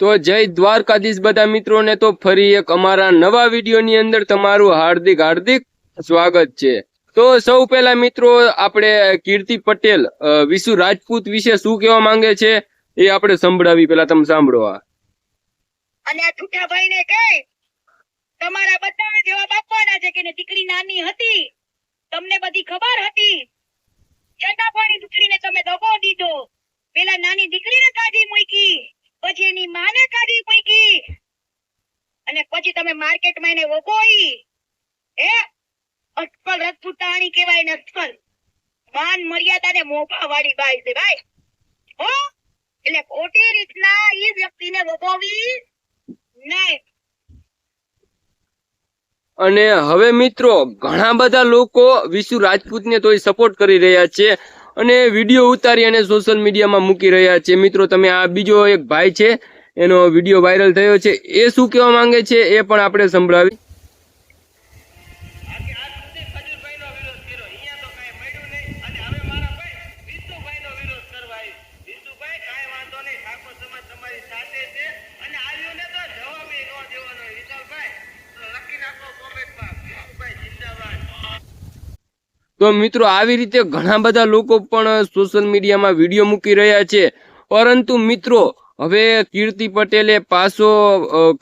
તો જય દ્વારકાધીશ બધા મિત્રોને તો ફરી એક અમારા નવા વિડીયોની અંદર તમારું હાર્દિક હાર્દિક સ્વાગત છે. તો સૌ પહેલા મિત્રો, આપણે કીર્તિ પટેલ વિશુ રાજપૂત વિશે શું કહેવા માંગે છે એ આપણે સંભળાવી પેલા તમે સાંભળો આ. અને આ છૂટાભાઈ ને કહે, તમારા બધાને જવાબ આપવાના છે કે દીકરી નાની હતી, તમને બધી ખબર હતી? છતાં પણ દીકરીને તમે દગો દીધો. પેલા નાની દીકરીને કાઢી મૂકી પછી એની માને કાઢી મૂકી અને પછી તમે માર્કેટમાં એને વગોઈ હે? અટકલ રજપૂતાણી કહેવાય ને અટકલ માન મર્યાદા ને મોભા વાળી બાઈ છે ભાઈ. હો? એટલે ખોટી રીતના એ વ્યક્તિને વગોવી નહીં. અને હવે મિત્રો, ઘણા બધા લોકો વિશુ રાજપૂતને તોય સપોર્ટ કરી રહ્યા છે અને વીડિયો ઉતારી અને સોશિયલ મીડિયામાં મૂકી રહ્યા છે. મિત્રો, તમે આ બીજો એક ભાઈ છે એનો વીડિયો વાયરલ થયો છે. એ શું કહેવા માંગે છે એ પણ આપણે સંભળાવી. તો મિત્રો આવી રીતે ઘણા બધા લોકો પણ સોશિયલ મીડિયામાં વીડિયો મૂકી રહ્યા છે. પરંતુ મિત્રો હવે કીર્તિ પટેલે પાછો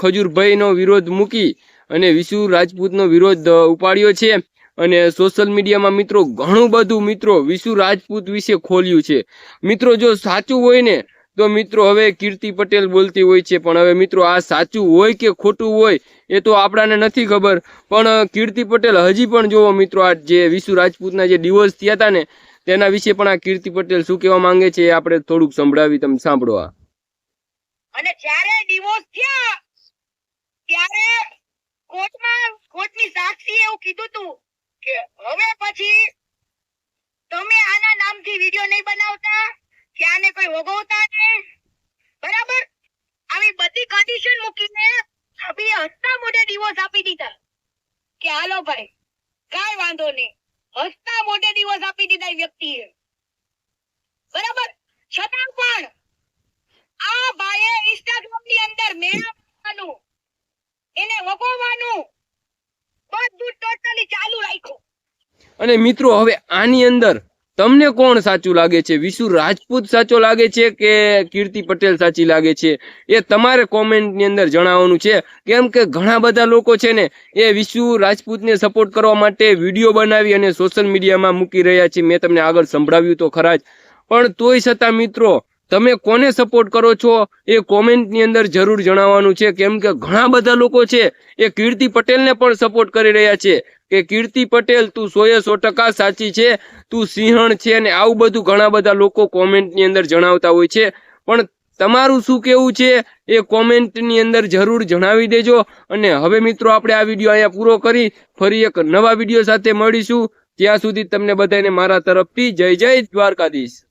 ખજૂરભાઈનો વિરોધ મૂકી અને વિશુ રાજપૂતનો વિરોધ ઉપાડ્યો છે. અને સોશિયલ મીડિયામાં મિત્રો ઘણું બધું મિત્રો વિશુ રાજપૂત વિશે ખોલ્યું છે. મિત્રો જો સાચું હોય ને, તો મિત્રો હવે કીર્તિ પટેલ બોલતી હોય છે. પણ હવે મિત્રો આ સાચું હોય કે ખોટું હોય, એ તો આપણાને નથી ખબર. પણ કીર્તિ પટેલ હજી પણ જોવો મિત્રો આ જે વિશુ રાજપૂતના જે ડિવોર્સ થયા હતા ને, તેના વિશે પણ આ કીર્તિ પટેલ શું કહેવા માંગે છે એ આપણે થોડુંક સંભળાવી તમે સાંભળો આ. અને જ્યારે ડિવોર્સ થયા, ત્યારે કોર્ટમાં, કોર્ટની સાક્ષી એવું કીધું તું કે હવે પછી તમે આના નામથી વીડિયો નહીં બનાવતા, કે આને કોઈ વગોવતા નહીં. બરાબર? આવી બધી કન્ડિશન મૂકીને અભી હસતા મોઢે ડિવોર્સ આપી દીધા. કે હાલો ભાઈ, કાઈ વાંધો નહીં. હસતા મોઢે ડિવોર્સ આપી દીધા વ્યક્તિએ. બરાબર? છતાં પણ આ ભાઈએ ઇન્સ્ટાગ્રામની અંદર મેળવવાનું એને વગોવાનું. બધું ટોટલી ચાલુ રાખ્યું. અને મિત્રો, હવે આની અંદર તમને કોણ સાચું લાગે છે? વિશુ રાજપૂત સાચો લાગે છે કે કીર્તિ પટેલ સાચી લાગે છે? એ તમારે કોમેન્ટની અંદર જણાવવાનું છે. કેમ કે ઘણા બધા લોકો છે ને, એ વિશુ રાજપૂતને સપોર્ટ કરવા માટે વીડિયો બનાવી અને સોશિયલ મીડિયામાં મૂકી રહ્યા છે. મેં તમને આગળ સંભળાવ્યું તો ખરા જ. પણ તોય છતાં મિત્રો તમે કોને સપોર્ટ કરો છો? એ કોમેન્ટની અંદર જરૂર જણાવવાનું છે. કેમ કે ઘણા બધા લોકો છે, એ કીર્તિ પટેલને પણ સપોર્ટ કરી રહ્યા છે. કે કીર્તિ પટેલ, તું સોએ સો ટકા સાચી છે, તું સિંહણ છે અને આવું બધું ઘણા બધા લોકો કોમેન્ટની અંદર જણાવતા હોય છે. પણ તમારું શું કેવું છે? એ કોમેન્ટની અંદર જરૂર જણાવી દેજો. અને હવે મિત્રો, આપણે આ વીડિયો અહીંયા પૂરો કરી, ફરી એક નવા વીડિયો સાથે મળીશું. ત્યાં સુધી તમને બધાને મારા તરફથી જય જય દ્વારકાધીશ.